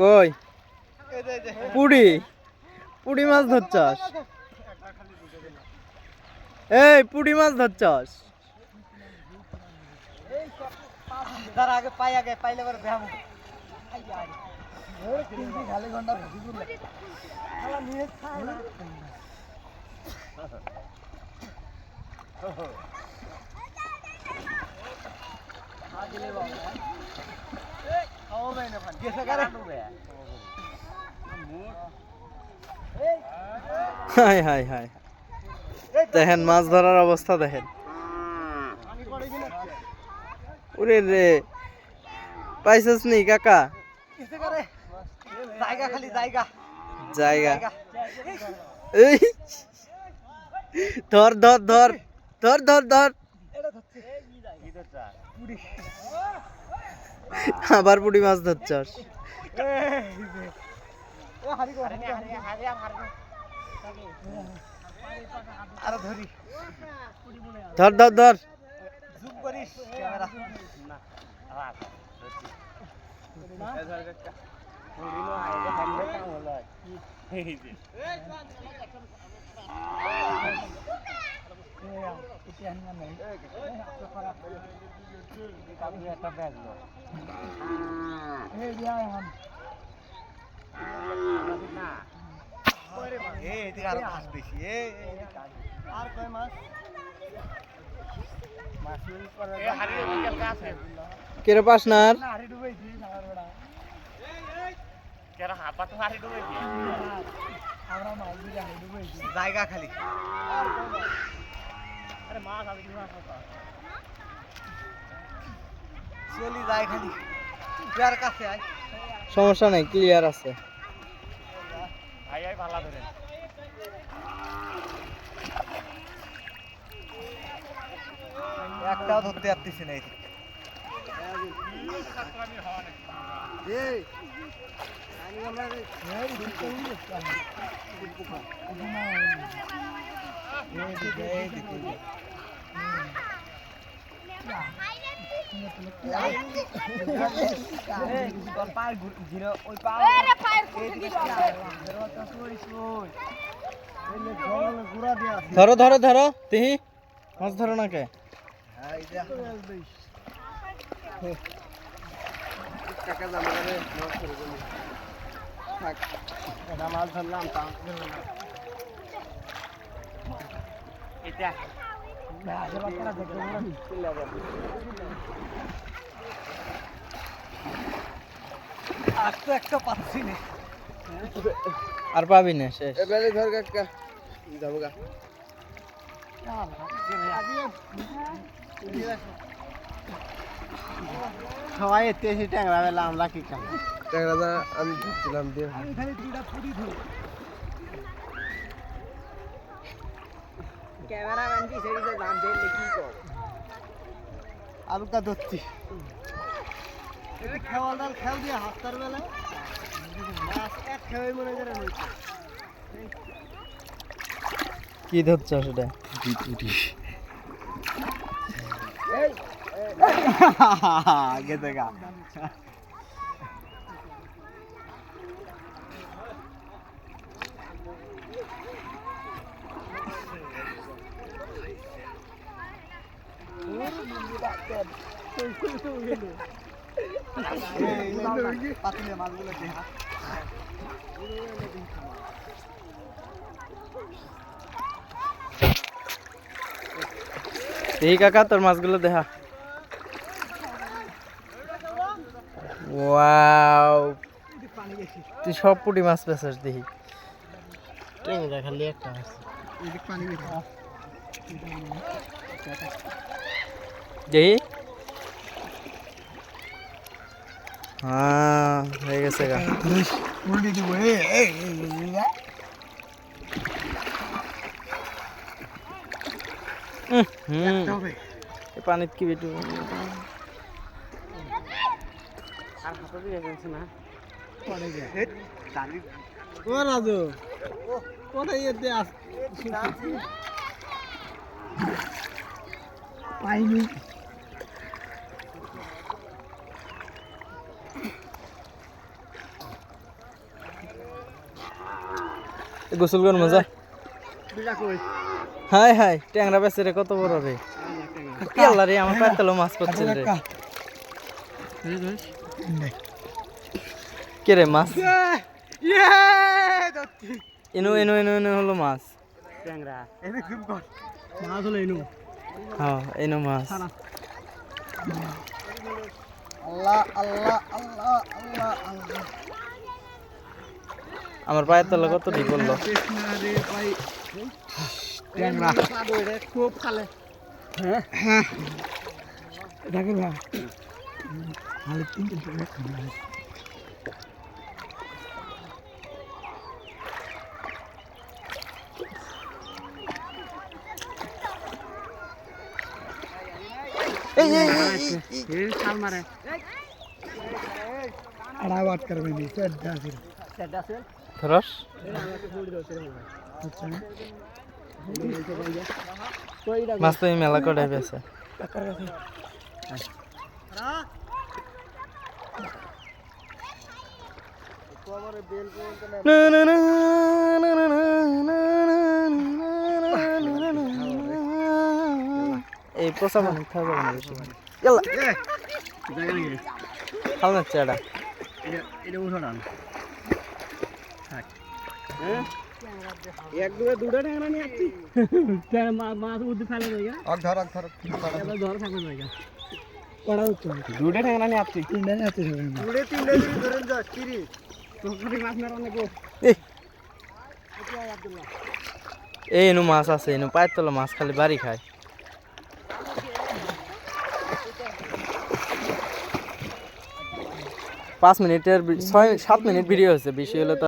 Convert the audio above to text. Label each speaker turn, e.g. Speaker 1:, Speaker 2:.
Speaker 1: কই? পুড়ি পুড়ি মাছ ধরছস? এই পুড়ি মাছ ধরছস?
Speaker 2: ঘণ্টা
Speaker 1: হাই হাই হাই। দেখেন, মাছ ধরার অবস্থা দেখেন। ওরে রে। পাইছস নি, কাকা?
Speaker 2: জায়গা খালি জায়গা
Speaker 1: জায়গা। এই। ধর ধর ধর। ধর ধর ধর। আবার পুটি মাছ ধরছস।
Speaker 2: ধরি
Speaker 1: ধর ধর। ধর
Speaker 2: জুম করিস ক্যামেরা আর মাছ বেশি আর কয় মাছ মাছ
Speaker 1: কেরে পাস না আর
Speaker 2: হাড়ি ডুবাইছি সাবার বেড়া আমরা মাছ দিয়ে হাড়ি ডুবাইছি জায়গা খালি। আরে মাছ আছে কি মাছ চলি যায় খালি যার কাছে আয়।
Speaker 1: সমস্যা নাই ক্লিয়ার আছে।
Speaker 2: ভাই ভালা ধরে একটাও ধরতে পারতেছি না এদিকে এই
Speaker 1: ধরো ধরো ধরো তিহি। মাছ ধরো না কে?
Speaker 2: মাছ ধরলাম। আজ তো একটা পাচ্ছি না।
Speaker 1: আর পাবি না শেষ।
Speaker 2: এবারে ধর কাকা যাব গা। সবাই এতে এসে ট্যাংরা বেলা আমরা কি খাব?
Speaker 3: ট্যাংরাটা আমি ধরছিলাম দিয়ে।
Speaker 2: আমি খালি দুইটা পুরি ধরি। ক্যামেরাম্যান কি সেদিকে দাম দিলে কি কর? আলুটা ধরছি। এটা খেওয়াল ডাল খেয়াল দিয়ে হাতটার বেলায় মাছ এক খেয়ে মনে করে হয়েছে।
Speaker 1: কি ধরছ সেটা?
Speaker 2: পাতিলে মাছগুলো দেখা
Speaker 1: এই কাকা তোর মাছগুলো দেখা ওয়াও তুই সব পুটি মাছ পেছাস দেখি
Speaker 2: ট্যাংরা খালি একটা আছে পানি বেশি
Speaker 1: দেখি হ্যাঁ হয়ে গেছে গা।
Speaker 2: উল্টে দিব
Speaker 1: পানিত কি বেটু?
Speaker 2: ও রাজু। কোথায় যেতে আস। পাইনি।
Speaker 1: গোসল কর মজা। হাই হাই ট্যাংরা বেচে রে, কত বড় রে। আল্লাহ রে, আমার পাতলো মাছ পাচ্ছেন রে। কে রে, মাছ? এনো এনো এনো এনো হলো মাছ।
Speaker 2: ট্যাংরা মাছ।
Speaker 1: মাছ
Speaker 2: আল্লাহ আল্লাহ আল্লাহ।
Speaker 1: আমার পায়ের তলা কত ঠিক করল এই
Speaker 2: বাট করবে রস
Speaker 1: মাছ তুমি মেলা করে পেয়েছে না না না এই পোষা মানে থাকবে না খাওয়া যাচ্ছে এটা
Speaker 2: এটা উঠো না। এক দুটো দুটো ট্যাংরা নিয়ে আসছি মাছ উঠতে ফেলে দেয়
Speaker 3: আর ধর আর ধর
Speaker 2: এবার ধরে থাকবে জায়গা কড়া উঠছে দুটো ট্যাংরা নিয়ে আসছি তিনটা নিয়ে আসছি দুটো তিনটা যদি ধরেন যা কিরি তোকে মাছ মারা অনেক
Speaker 1: এই এই এনু মাছ আছে এনু পায়ের তলা মাছ খালি বাড়ি খায় পাঁচ মিনিটের ভি- ছয় সাত মিনিট ভিডিও হচ্ছে বেশি হলে তো